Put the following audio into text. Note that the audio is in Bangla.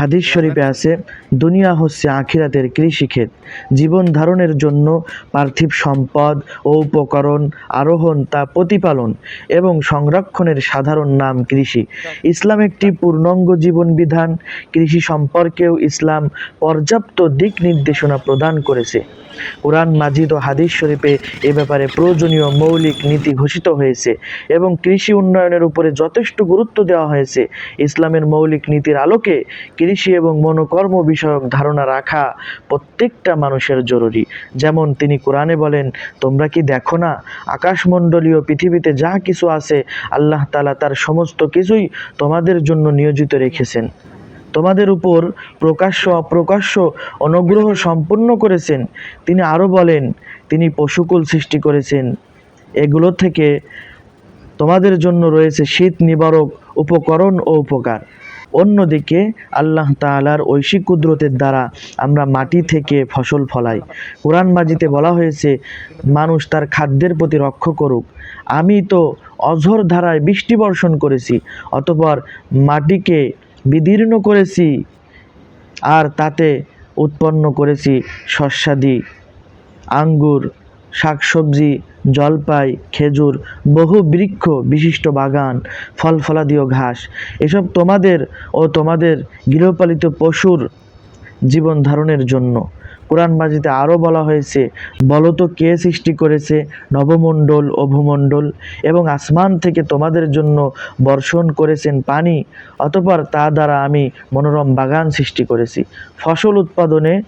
হাদিস শরীফে আছে, দুনিয়া হচ্ছে আখিরাতের কৃষিক্ষেত। জীবন ধারণের জন্য পার্থিব সম্পদ ও উপকরণ আরোহণ তা প্রতিপালন এবং সংরক্ষণের সাধারণ নাম কৃষি। ইসলাম একটি পূর্ণাঙ্গ জীবন বিধান। কৃষি সম্পর্কেও ইসলাম পর্যাপ্ত দিক নির্দেশনা প্রদান করেছে। কোরআন মাজিদ ও হাদিস শরীফে এ ব্যাপারে প্রয়োজনীয় মৌলিক নীতি ঘোষিত হয়েছে এবং কৃষি উন্নয়নের উপরে যথেষ্ট গুরুত্ব দেওয়া হয়েছে। ইসলামের মৌলিক নীতির আলোকে কৃষি এবং মনোকর্ম বিষয়ক ধারণা রাখা প্রত্যেকটা মানুষের জরুরি। যেমন তিনি কোরআনে বলেন, তোমরা কি দেখো না, আকাশমণ্ডলীয় পৃথিবীতে যা কিছু আছে, আল্লাহ তালা তার সমস্ত কিছুই তোমাদের জন্য নিয়োজিত রেখেছেন। তোমাদের উপর প্রকাশ্য, অপ্রকাশ্য অনুগ্রহ সম্পূর্ণ করেছেন। তিনি আরও বলেন, তিনি পশুকুল সৃষ্টি করেছেন। এগুলো থেকে তোমাদের জন্য রয়েছে শীত নিবারক উপকরণ ও উপকার। অন্যদিকে আল্লাহ তালার ঐশিক কুদরতের দ্বারা আমরা মাটি থেকে ফসল ফলাই। কোরআন মাজিতে বলা হয়েছে, মানুষ তার খাদ্যের প্রতি রক্ষ করুক। আমি তো অঝর ধারায় বৃষ্টি বর্ষণ করেছি, অতপর মাটিকে বিদীর্ণ করেছি আর তাতে উৎপন্ন করেছি শস্যাদি, আঙ্গুর, শাকসবজি জলপাই, খেজুর, বহু বৃক্ষ বিশিষ্ট বাগান ফল ফলাদিও ঘাস। এসব তোমাদের ও তোমাদের গৃহপালিত পশুর জীবন ধারণের জন্য। কোরআন মাজিতে আরও বলা হয়েছে বলতো কে সৃষ্টি করেছে নবমণ্ডল ও ভূমণ্ডল এবং আসমান থেকে তোমাদের জন্য বর্ষণ করেছেন পানি? অতপর তা দ্বারা আমি মনোরম বাগান সৃষ্টি করেছি। ফসল উৎপাদনে